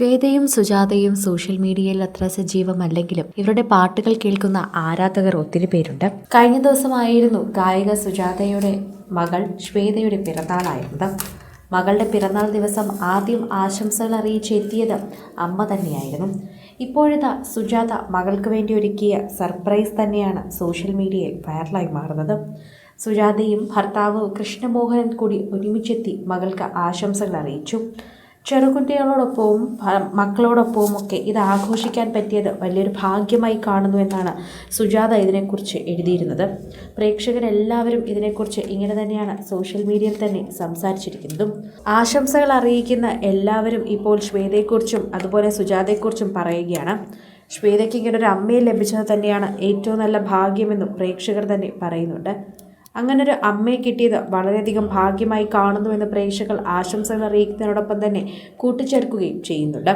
ശ്വേതയും സുജാതയും social മീഡിയയിൽ അത്ര സജീവമല്ലെങ്കിലും ഇവരുടെ പാട്ടുകൾ കേൾക്കുന്ന ആരാധകർ ഒത്തിരി പേരുണ്ട്. കഴിഞ്ഞ ദിവസമായിരുന്നു ഗായിക സുജാതയുടെ മകൾ ശ്വേതയുടെ പിറന്നാളായിരുന്നത്. മകളുടെ പിറന്നാൾ ദിവസം ആദ്യം ആശംസകൾ അറിയിച്ചെത്തിയത് അമ്മ തന്നെയായിരുന്നു. ഇപ്പോഴത്തെ സുജാത മകൾക്ക് വേണ്ടി ഒരുക്കിയ സർപ്രൈസ് തന്നെയാണ് സോഷ്യൽ മീഡിയയിൽ വൈറലായി മാറുന്നത്. സുജാതയും ഭർത്താവ് കൃഷ്ണമോഹനൻ കൂടി ഒരുമിച്ചെത്തി മകൾക്ക് ആശംസകൾ അറിയിച്ചു. ചെറുകുട്ടികളോടൊപ്പവും മക്കളോടൊപ്പവും ഒക്കെ ഇത് ആഘോഷിക്കാൻ പറ്റിയത് വലിയൊരു ഭാഗ്യമായി കാണുന്നു എന്നാണ് സുജാത ഇതിനെക്കുറിച്ച് എഴുതിയിരുന്നത്. പ്രേക്ഷകരെല്ലാവരും ഇതിനെക്കുറിച്ച് ഇങ്ങനെ തന്നെയാണ് സോഷ്യൽ മീഡിയയിൽ തന്നെ സംസാരിച്ചിരിക്കുന്നതും. ആശംസകൾ അറിയിക്കുന്ന എല്ലാവരും ഇപ്പോൾ ശ്വേതയെക്കുറിച്ചും അതുപോലെ സുജാതയെക്കുറിച്ചും പറയുകയാണ്. ശ്വേതയ്ക്ക് ഇങ്ങനെ ഒരു അമ്മയെ ലഭിച്ചത് തന്നെയാണ് ഏറ്റവും നല്ല ഭാഗ്യമെന്നും പ്രേക്ഷകർ തന്നെ പറയുന്നുണ്ട്. അങ്ങനെ ഒരു അമ്മയെ കിട്ടിയത് വളരെയധികം ഭാഗ്യമായി കാണുന്നുവെന്ന് പ്രേക്ഷകർ ആശംസകൾ അറിയിക്കുന്നതിനോടൊപ്പം തന്നെ കൂട്ടിച്ചേർക്കുകയും ചെയ്യുന്നുണ്ട്.